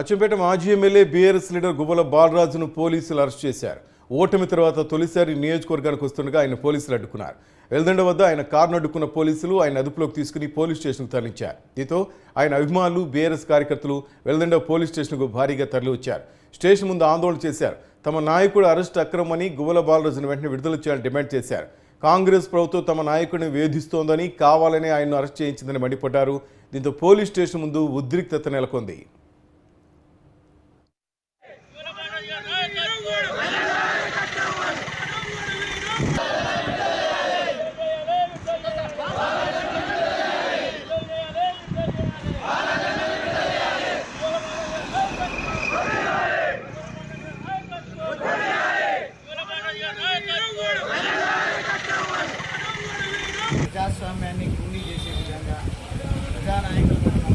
అచ్చంపేట మాజీ MLA BRS leader Guvvala బాలరాజును పోలీసులు అరెస్ట్ చేశారు. ఓటమి తర్వాత తొలిసారి నియోజకవర్గానికి వస్తుండగా ఆయన పోలీసులు అడ్డుకున్నారు. వెల్దండ వద్ద ఆయన కారును అడ్డుకున్న పోలీసులు ఆయన అదుపులోకి తీసుకుని పోలీస్ స్టేషన్కు తరలించారు. దీంతో ఆయన అభిమానులు బీఆర్ఎస్ కార్యకర్తలు వెల్దండ పోలీస్ స్టేషన్కు భారీగా తరలివచ్చారు. స్టేషన్ ముందు ఆందోళన చేశారు. తమ నాయకుడు అరెస్ట్ అక్రమని గువ్వల బాలరాజును వెంటనే విడుదల చేయాలని డిమాండ్ చేశారు. కాంగ్రెస్ ప్రభుత్వం తమ నాయకుడిని వేధిస్తోందని కావాలని ఆయన్ను అరెస్ట్ చేయించిందని మండిపడ్డారు. దీంతో పోలీస్ స్టేషన్ ముందు ఉద్రిక్తత నెలకొంది. ప్రజాస్వామ్యాన్ని కూలీ చేసే విధంగా ప్రజానాయకులను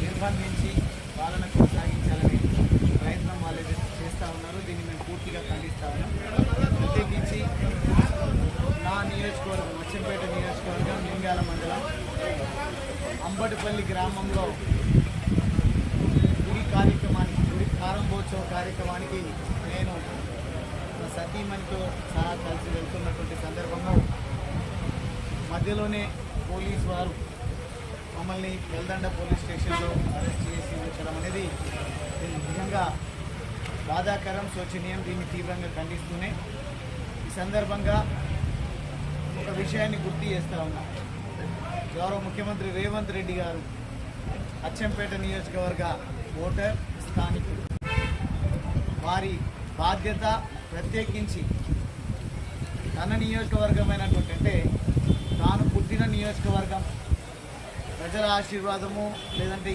నిర్బంధించి దీన్ని మేము ప్రత్యేకించి నా నియోజకవర్గం అచ్చంపేట నియోజకవర్గం నింగాల మండలం అంబటిపల్లి గ్రామంలో గుడి కార్యక్రమానికి గుడి ప్రారంభోత్సవ కార్యక్రమానికి నేను నా సతీమణితో సహా కలిసి వెళ్తున్నటువంటి సందర్భంలో మధ్యలోనే పోలీస్ వారు మమ్మల్ని వెల్దండ పోలీస్ స్టేషన్లో అరెస్ట్ చేసి బాధాకరం శోచనీయం దీన్ని తీవ్రంగా ఖండిస్తూనే ఈ సందర్భంగా ఒక విషయాన్ని గుర్తు చేస్తూ ఉన్నా. గౌరవ ముఖ్యమంత్రి రేవంత్ రెడ్డి గారు అచ్చంపేట నియోజకవర్గ ఓటర్ స్థానికుడు వారి బాధ్యత ప్రత్యేకించి తన నియోజకవర్గమైనటువంటి అంటే తాను పుట్టిన నియోజకవర్గం. ప్రజల ఆశీర్వాదము లేదంటే